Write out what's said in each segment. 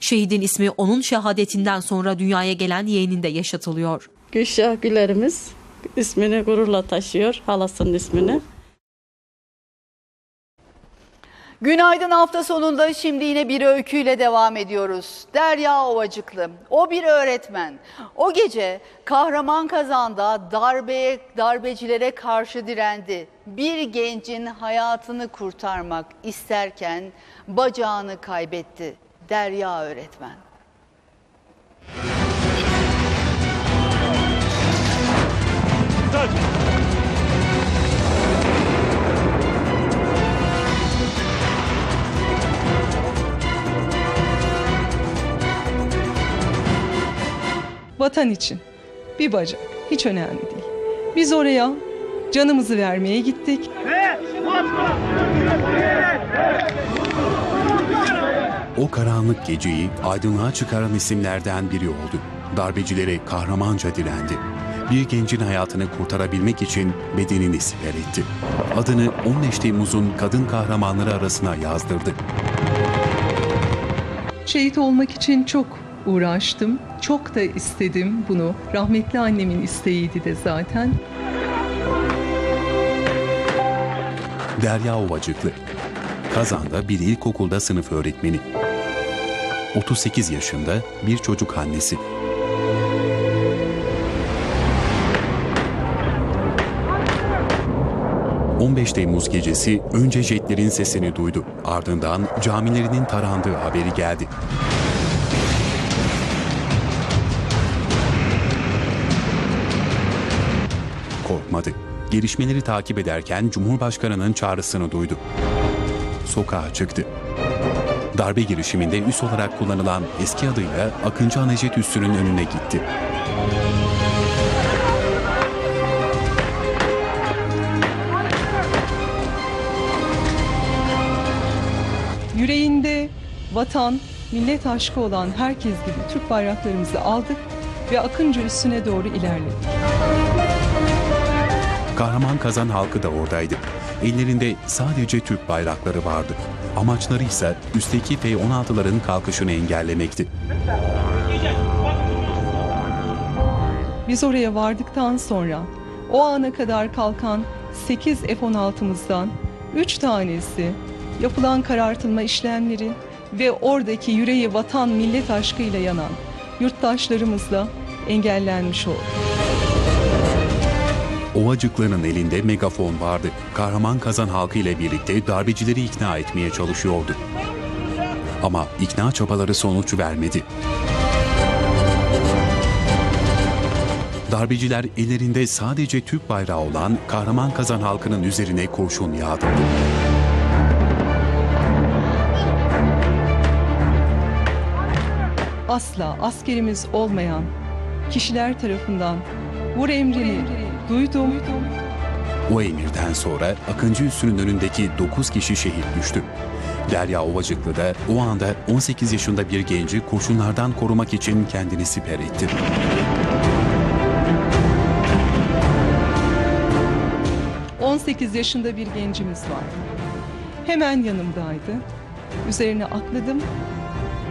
Şehidin ismi onun şehadetinden sonra dünyaya gelen yeğeninde yaşatılıyor. Gülşah Güler'imiz ismini gururla taşıyor, halasının ismini. Günaydın hafta sonunda şimdi yine bir öyküyle devam ediyoruz. Derya Ovacıklı, o bir öğretmen. O gece kahraman kazanda darbeye, darbecilere karşı direndi. Bir gencin hayatını kurtarmak isterken bacağını kaybetti. Derya öğretmen. Vatan için. Bir bacak. Hiç önemli değil. Biz oraya canımızı vermeye gittik. O karanlık geceyi aydınlığa çıkaran isimlerden biri oldu. Darbecilere kahramanca direndi. Bir gencin hayatını kurtarabilmek için bedenini siper etti. Adını 15 Temmuz'un kadın kahramanları arasına yazdırdı. Şehit olmak için çok uğraştım. Çok da istedim bunu. Rahmetli annemin isteğiydi de zaten. Derya Ovacıklı. Kazan'da bir ilkokulda sınıf öğretmeni. 38 yaşında bir çocuk annesi. ...15 Temmuz gecesi önce jetlerin sesini duydu. Ardından camilerinin tarandığı haberi geldi. Korkmadı. Gelişmeleri takip ederken Cumhurbaşkanı'nın çağrısını duydu. Sokağa çıktı. Darbe girişiminde üs olarak kullanılan eski adıyla Akıncı Anejet Üssü'nün önüne gitti. Yüreğinde vatan, millet aşkı olan herkes gibi Türk bayraklarımızı aldık ve Akıncı üssüne doğru ilerledik. Kahraman Kazan halkı da oradaydı. Ellerinde sadece Türk bayrakları vardı. Amaçları ise üstteki F-16'ların kalkışını engellemekti. Biz oraya vardıktan sonra o ana kadar kalkan 8 F-16'mızdan 3 tanesi yapılan karartılma işlemleri ve oradaki yüreği vatan millet aşkıyla yanan yurttaşlarımızla engellenmiş oldu. Ovacıklı'nın elinde megafon vardı. Kahraman Kazan halkı ile birlikte darbecileri ikna etmeye çalışıyordu. Ama ikna çabaları sonuç vermedi. Darbeciler ellerinde sadece Türk bayrağı olan Kahraman Kazan halkının üzerine kurşun yağdırdı. Asla askerimiz olmayan kişiler tarafından vur emrini duydum. O emirden sonra Akıncı Üssü'nün önündeki 9 kişi şehit düştü. Derya Ovacıklı da o anda 18 yaşında bir genci kurşunlardan korumak için kendini siper etti. Hı. 18 yaşında bir gencimiz vardı. Hemen yanımdaydı. Üzerine atladım.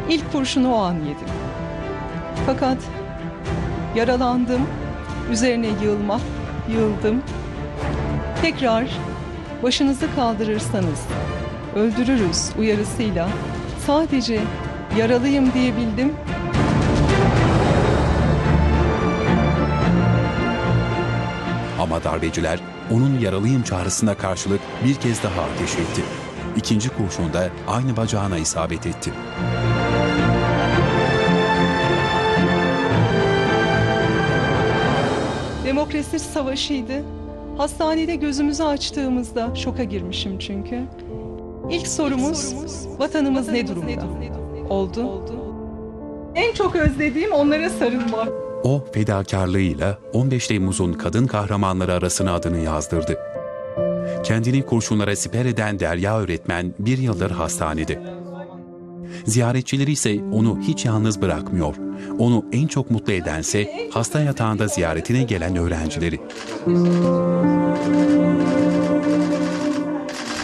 İlk kurşunu o an yedim. Fakat yaralandım. Üzerine yığılmak, yığıldım. Tekrar başınızı kaldırırsanız öldürürüz uyarısıyla sadece yaralıyım diyebildim. Ama darbeciler onun yaralıyım çağrısına karşılık bir kez daha ateş etti. İkinci kurşun da aynı bacağına isabet etti. Demokrasi savaşıydı. Hastanede gözümüzü açtığımızda şoka girmişim çünkü. İlk sorumuz vatanımız ne durumda oldu. En çok özlediğim onlara sarılmak. O fedakarlığıyla 15 Temmuz'un kadın kahramanları arasına adını yazdırdı. Kendini kurşunlara siper eden Derya öğretmen bir yıldır hastanede. Ziyaretçileri ise onu hiç yalnız bırakmıyor. Onu en çok mutlu edense hasta yatağında ziyaretine gelen öğrencileri.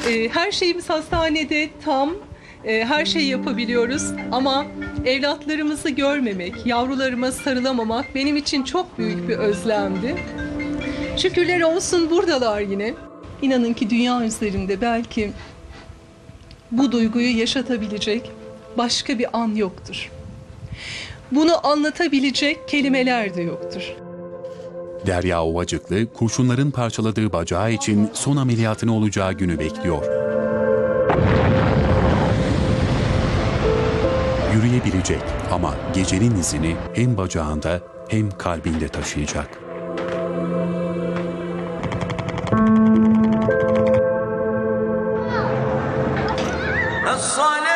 Ee, her şeyimiz hastanede tam e, her şeyi yapabiliyoruz ama evlatlarımızı görmemek, yavrularıma sarılamamak benim için çok büyük bir özlemdi. Şükürler olsun buradalar yine. İnanın ki dünya üzerinde belki bu duyguyu yaşatabilecek başka bir an yoktur. Bunu anlatabilecek kelimeler de yoktur. Derya Ovacıklı, kurşunların parçaladığı bacağı için son ameliyatını olacağı günü bekliyor. Yürüyebilecek ama gecenin izini hem bacağında hem kalbinde taşıyacak. الصلاة